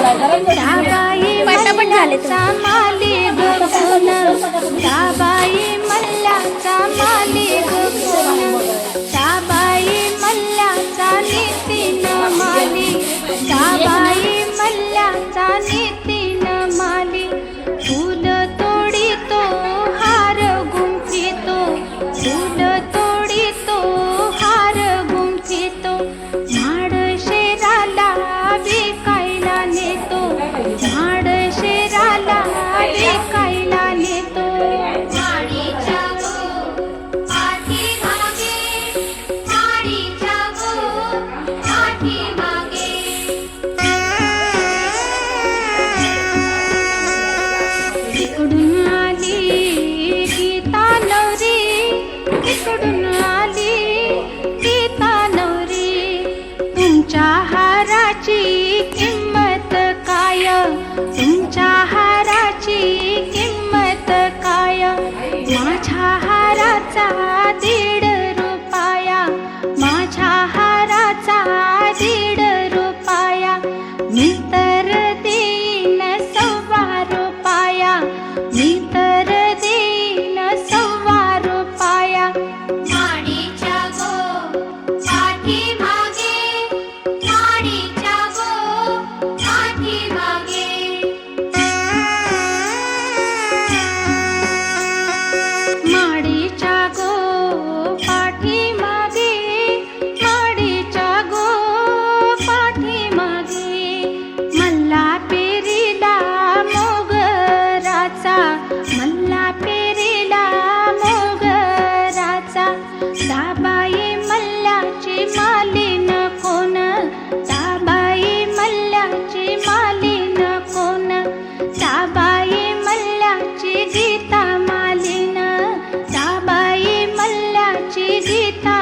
पटापट झाले माली गुण साबाई माली गुण साबाई माली साबाई मल्ल्याचा नितीन इकडून आली. गीता नवरी तुमच्या हाराची किंमत काय? तुमच्या हाराची किंमत काय? माझ्या हाराचा दीड रुपया माझ्या हाराचा दीड रुपया. मी दाबाई मल्ल्याची मालीन कोण दाबाई मल्ल्याची मालीन कोण दाबाई मल्ल्याची गीता मालीन दाबाई मल्ल्याची गीता